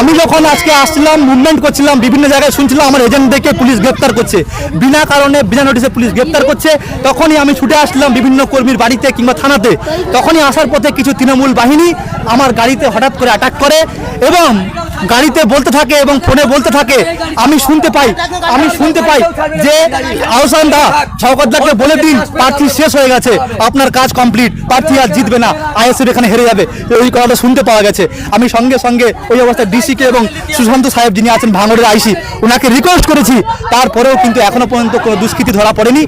আমি যখন আজকে আসছিলাম মুভমেন্ট করছিলাম বিভিন্ন জায়গায় শুনছিলাম আমার এজেন্ট দেখে পুলিশ গ্রেপ্তার করছে। বিনা কারণে বিনা নোটিশে পুলিশ গ্রেপ্তার করছে। তখনই আমি ছুটে আসলাম বিভিন্ন কর্মীর বাড়িতে কিংবা থানাতে। তখনই আসার পথে কিছু তৃণমূল বাহিনী আমার গাড়িতে হঠাৎ করে অ্যাটাক করে এবং গাড়িতে বলতে থাকে এবং ফোনে বলতে থাকে আমি শুনতে পাই আমি শুনতে পাই যে আহসান দা শওকতদাকে বলে দিন প্রার্থী শেষ হয়ে গেছে আপনার কাজ কমপ্লিট প্রার্থী আর জিতবে না আইএসএফ এখানে হেরে যাবে ওই কথাটা শুনতে পাওয়া গেছে। আমি সঙ্গে সঙ্গে ওই অবস্থায় ডিসিকে এবং সুশান্ত সাহেব যিনি আছেন ভাঙড়ের আইসি ওনাকে রিকোয়েস্ট করেছি তারপরেও কিন্তু এখনও পর্যন্ত কোনো দুষ্কৃতি ধরা পড়েনি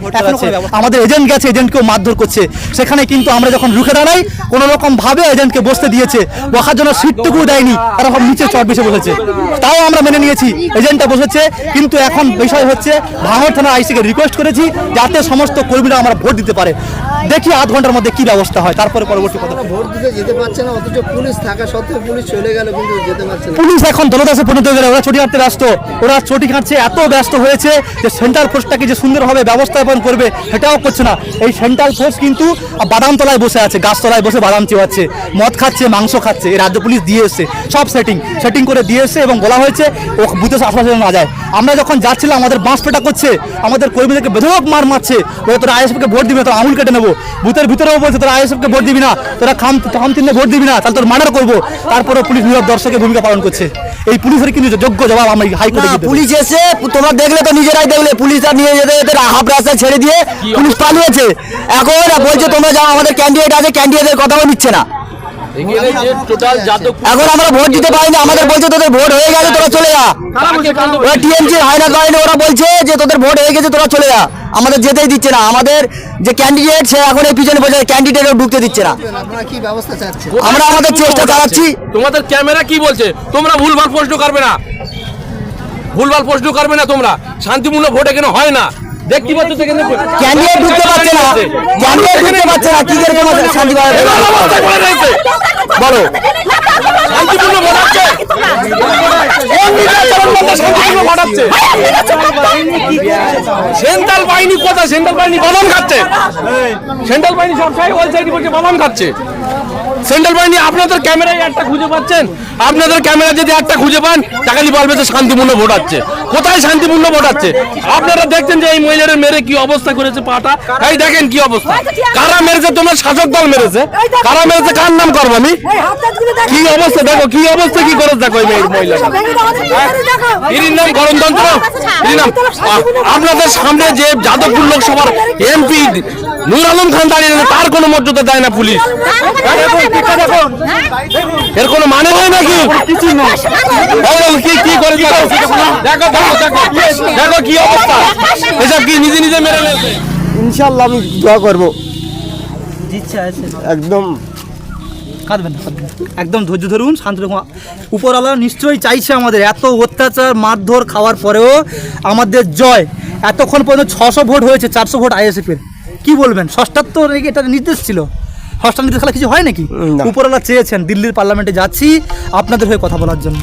আমাদের এজেন্ট গেছে এজেন্টকেও মারধর করছে সেখানে কিন্তু আমরা যখন রুখে দাঁড়াই কোনো রকম ভাবে এজেন্টকে বসতে দিয়েছে বসার জন্য সিটটুকু দেয়নি তারা নিচে চট বেসে বসেছে। তাও আমরা মেনে নিয়েছি। এজেন্টটা বসেছে। কিন্তু এখন বিষয় হচ্ছে ভাঙড় থানা আইসিকে রিকোয়েস্ট করেছি যাতে সমস্ত কর্মীরা আমরা ভোট দিতে পারে। দেখি আধ ঘণ্টার মধ্যে কি ব্যবস্থা হয়। তারপরে পরবর্তী কথা। ভোট দিতে যেতে পারছে না অথচ পুলিশ থাকা সত্ত্বেও পুলিশ চলে গেল কিন্তু যেতে পারছে না। পুলিশ এখন দলদাসে পরিণত হয়ে গেলে। ওরা ছুটি কাটতে ব্যস্ত। ওরা ছুটি কাটছে এত ব্যস্ত হয়েছে যে সেন্ট্রাল ফোর্সটাকে যে সুন্দরভাবে ব্যবস্থাপন করবে সেটাও করছে না। এই সেন্ট্রাল ফোর্স কিন্তু বাদাম তলায় বসে আছে গাছতলায় বসে বাদাম চেওয়াচ্ছে মদ খাচ্ছে মাংস খাচ্ছে। এই রাজ্য পুলিশ দিয়ে এসছে। সব সেটিং সেটিং করে দিয়ে এসছে এবং বলা হয়েছে ও বুথে আশপাশে না যায়। আমরা যখন যাচ্ছিলাম আমাদের বাঁশ পেটা করছে আমাদের কর্মীদেরকে বেধক মার মারছে। বলে তোরা আইএসএফকে ভোট দিবি না তোরা আমুল কেটে নেব। বুথের ভিতরেও বলছে তোরা আইএসএফকে ভোট দিবি না তোরা খাম খাম চিহ্নে ভোট দিবি না তাহলে তোর মার্ডার করব। তারপরে পুলিশ নীরব দর্শকের ভূমিকা পালন করছে। এই পুলিশের কিন্তু যোগ্য জবাব আমরা হাইকোর্টে পুলিশ এসে তোমরা দেখলে তো নিজেরাই দেখলে পুলিশ আর নিয়ে যেতে যেতে হাফ রাস্তায় ছেড়ে দিয়ে পুলিশ পালিয়েছে। এখন বলছে তোমরা যাও আমাদের ক্যান্ডিডেট আছে ক্যান্ডিডেটের কথাও নিচ্ছে না। এখানে আমরা ভোট দিতে পারি না আমাদের বলছে তোদের ভোট হয়ে গেছে তোরা চলে যা। ওরা টিএমসি হায়না বাহিনী ওরা বলছে যে তোদের ভোট হয়ে গেছে তোরা চলে যা। আমাদের যেতেই দিচ্ছে না। আমাদের যে ক্যান্ডিডেট সে এখন এই পিছনে বসে ক্যান্ডিডেটও ঢুকতে দিচ্ছে না। আমরা আমাদের চেষ্টা চালাচ্ছি। তোমাদের ক্যামেরা কি বলছে? তোমরা ভুলভাল প্রশ্ন করবে না। ভুলভাল প্রশ্ন করবে না তোমরা। শান্তিপূর্ণ ভোট এখানে হয় না। দেখতে পাচ্ছ তো ক্যান্ডিডেট ঢুকতে পারছে না। ক্যান্ডিডেট ঢুকতে পারছে না। কি করে তোমাদের শান্তি পাওয়া যাবে? এবার অবস্থা করে সেন্ট্রাল বাহিনী কোথায়? সেন্ট্রাল বাহিনী বাদাম খাচ্ছে। সেন্ট্রাল বাহিনী সবসময় ওই সাইডে বলছে বাদাম খাচ্ছে। সেন্ট্রাল বাহিনী, আপনাদের ক্যামেরায় একটা খুঁজে পাচ্ছেন? আপনাদের ক্যামেরা যদি একটা খুঁজে পান তাকালি বলবে যে শান্তিপূর্ণ ভোট হচ্ছে কোথায় শান্তিপূর্ণ ভোট হচ্ছে আপনারা দেখছেন যে এই মহিলার মেরে কি অবস্থা করেছে পাটা? এই দেখেন কি অবস্থা। কারা মেরেছে? তোমার শাসক দল মেরেছে। কারা মেরেছে? কার নাম করব আমি? কি অবস্থা? দেখো কি অবস্থা? কি করে দেখো এই মহিলা। এর নাম গণতন্ত্র? নাম আপনাদের সামনে যে যাদবপুর লোকসভার এমপি নূর আলম খান দাঁড়িয়ে আছে, তার কোনো মর্যাদা দেয় না পুলিশ। এর কোনো মানে হয় নাকি? এই বল, কি কি করে দেখো? দেখো দেখো দেখো। দেখো কি অবস্থা। এসব কি নিজে নিজে মেরে ফেলছে? ইনশাল্লাহ আমি দোয়া করব। একদম। কাঁদবেন না, একদম ধৈর্য ধরুন শান্ত উপরওয়ালা নিশ্চয়ই চাইছে আমাদের এত অত্যাচার মারধর খাওয়ার পরেও আমাদের জয়। এতক্ষণ পর্যন্ত ছশো ভোট হয়েছে চারশো ভোট আইএসএফের। কি বলবেন? নাকি এটা নির্দেশ ছিল? ষষ্ঠার নির্দেশ কিছু হয় নাকি। উপরওয়ালা চেয়েছেন দিল্লির পার্লামেন্টে যাচ্ছি আপনাদের হয়ে কথা বলার জন্য